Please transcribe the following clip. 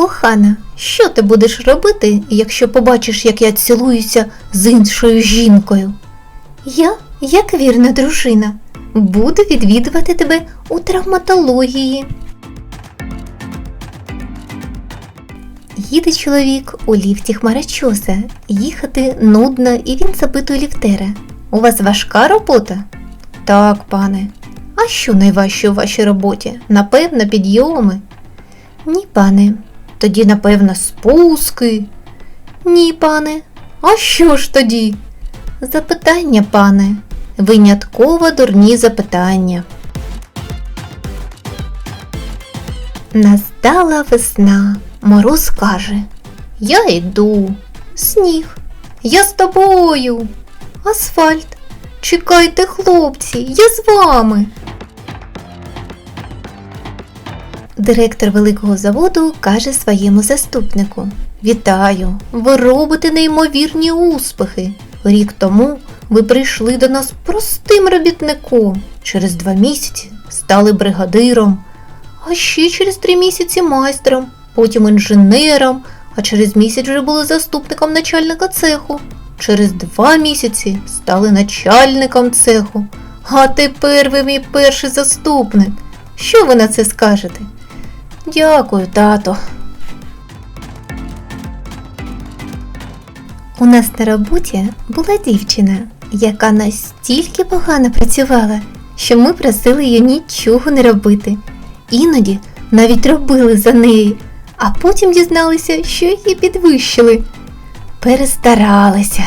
Кохана, що ти будеш робити, якщо побачиш, як я цілуюся з іншою жінкою? Я, як вірна дружина, буду відвідувати тебе у травматології. Їде чоловік у ліфті хмарочоса. Їхати нудно, і він запитує ліфтера. У вас важка робота? Так, пане. А що найважче у вашій роботі? Напевно, підйоми. Ні, пане. Тоді, напевно, спуски. Ні, пане. А що ж тоді? Запитання, пане. Винятково дурні запитання. Настала весна. Мороз каже: Я йду. Сніг. Я з тобою. Асфальт. Чекайте, хлопці, я з вами. Директор великого заводу каже своєму заступнику: Вітаю! Ви робите неймовірні успіхи. Рік тому ви прийшли до нас простим робітником. Через два місяці стали бригадиром, а ще через три місяці майстром, потім інженером, а через місяць вже були заступником начальника цеху. Через два місяці стали начальником цеху. А тепер ви мій перший заступник. Що ви на це скажете? Дякую, тато. У нас на роботі була дівчина, яка настільки погано працювала, що ми просили її нічого не робити. Іноді навіть робили за неї, а потім дізналися, що її підвищили. Перестаралися.